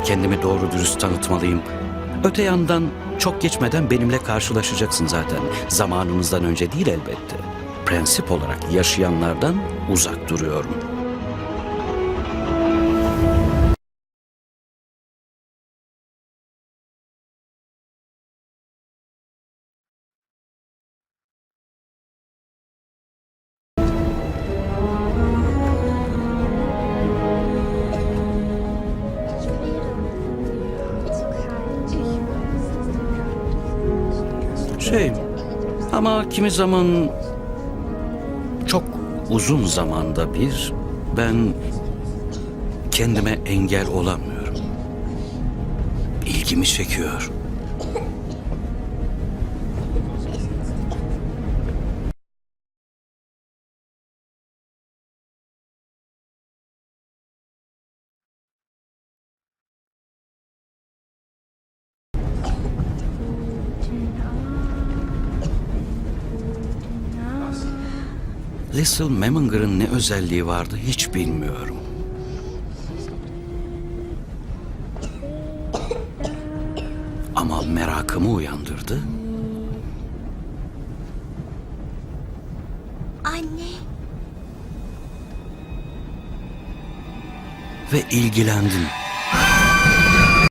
kendimi doğru dürüst tanıtmalıyım. Öte yandan çok geçmeden benimle karşılaşacaksın zaten. Zamanınızdan önce değil elbette. Prensip olarak yaşayanlardan uzak duruyorum. Şey ama kimi zaman çok uzun zamanda bir ben kendime engel olamıyorum. İlgimi çekiyor. Little Meminger'ın ne özelliği vardı hiç bilmiyorum. Ama merakımı uyandırdı Anne, ve ilgilendim.